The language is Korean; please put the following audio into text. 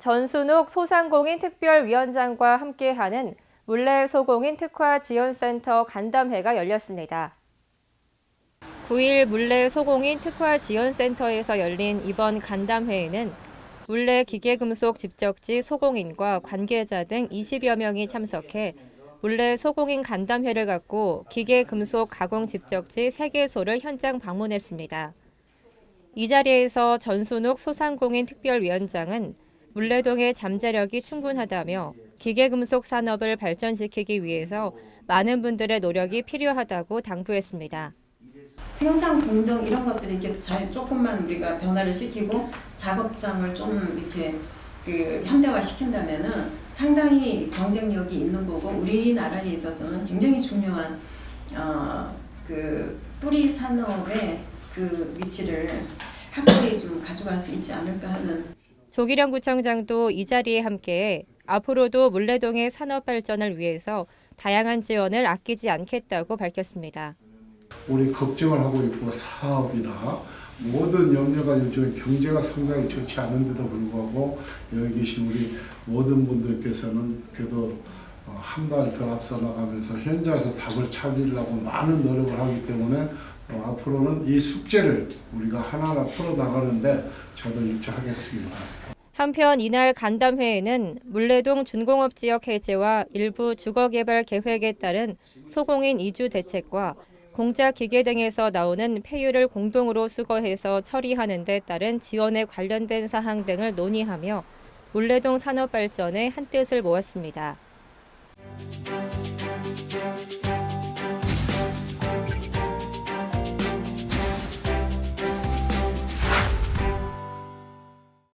전순욱 소상공인 특별위원장과 함께하는 물레 소공인 특화 지원센터 간담회가 열렸습니다. 9일 물레 소공인 특화 지원센터에서 열린 이번 간담회에는 물레 기계금속 집적지 소공인과 관계자 등 20여 명이 참석해 물레 소공인 간담회를 갖고 기계금속 가공 집적지 3개소를 현장 방문했습니다. 이 자리에서 전순욱 소상공인 특별위원장은 물레동의 잠재력이 충분하다며 기계금속 산업을 발전시키기 위해서 많은 분들의 노력이 필요하다고 당부했습니다. 생산 공정 이런 것들을 이렇게 잘 조금만 우리가 변화를 시키고 작업장을 좀 이렇게 그 현대화 시킨다면은 상당히 경쟁력이 있는 거고 우리나라에 있어서는 굉장히 중요한 어 그 뿌리 산업의 그 위치를 확실히 좀 가져갈 수 있지 않을까 하는 조기령 구청장도 이 자리에 함께해 앞으로도 물레동의 산업 발전을 위해서 다양한 지원을 아끼지 않겠다고 밝혔습니다. 우리 걱정을 하고 있고 사업이나 모든 염려가 요즘 경제가 상당히 좋지 않은데도 불구하고 여기 계신 우리 모든 분들께서는 그래도 어, 한발 더 앞서 나가면서 현장에서 답을 찾으려고 많은 노력을 하기 때문에 어, 앞으로는 이 숙제를 우리가 하나하나 풀어 나가는데 저도 입주하겠습니다. 한편 이날 간담회에는 물레동 준공업 지역 해제와 일부 주거개발 계획에 따른 소공인 이주 대책과 공자 기계 등에서 나오는 폐유를 공동으로 수거해서 처리하는 데 따른 지원에 관련된 사항 등을 논의하며 물레동 산업 발전에 한뜻을 모았습니다.